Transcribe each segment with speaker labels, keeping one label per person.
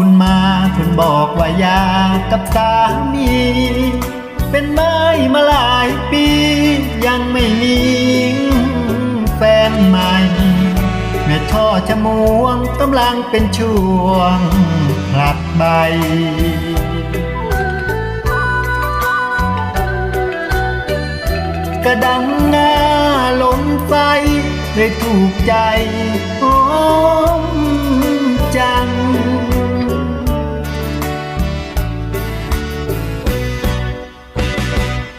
Speaker 1: ุณมาคุณบอกว่าอยากกับสามี เป็นไม้มาหลายปี ยังไม่มีแฟนใหม่ แม่ช่อชะมวงกำลังเป็นช่วงผลัดใบกระดังหน้าล้นไฟเลยถูกใจหอ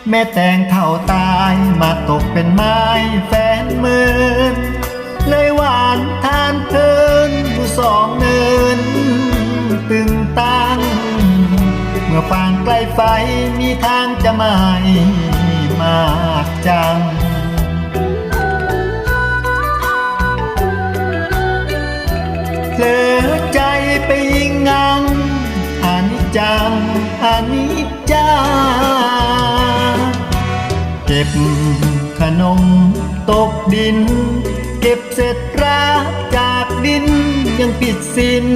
Speaker 1: แม่แต่งเท่าตายมาตกเป็นไม้แฟนเมินเลยหวานทานเพลินอยู่สองเนินตึงตังเมื่อฟางใกล้ไฟมีทางจะไม่มากจัง ก็บขนมตกดิน เก็บเสร็จรักจากดิน ยังปิดสิน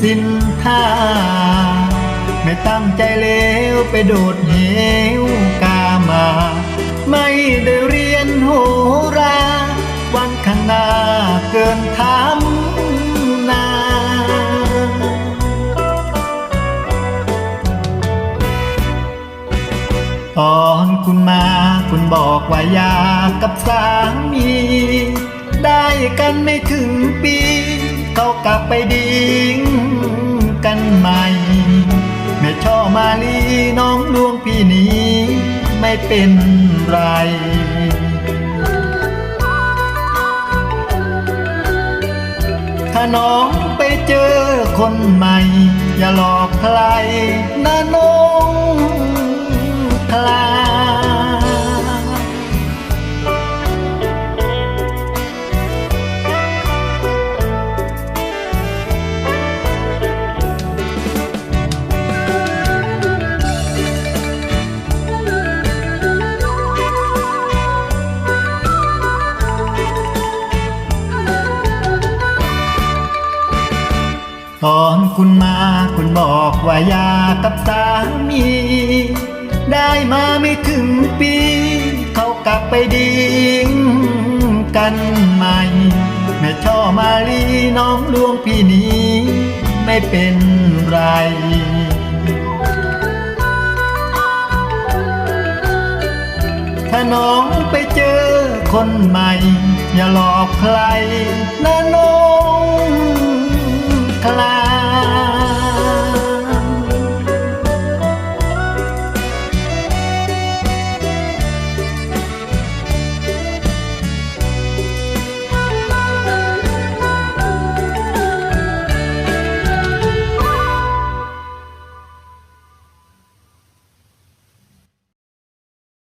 Speaker 1: สินท่า ไม่ตั้งใจเลวไปโดดเหว ตอนคุณมาคุณบอกว่าอยากกับสามี ได้กันไม่ถึงปีเขากลับไปดิ้งกันใหม่ แม่ช่อมาลีน้องดวงพี่นี้ไม่เป็นไรถ้าน้องไปเจอคนใหม่ อย่าหลอกใครนะน้อง ตอนคุณมาคุณบอกว่าอยากกับสามี ได้มาไม่ถึงปี เขากลับไปดิ้งกันใหม่ แม่ช่อมาลีน้องดวงพี่นี้ ไม่เป็นไรถ้าน้องไปเจอคนใหม่ อย่าหลอกใครนะน้อง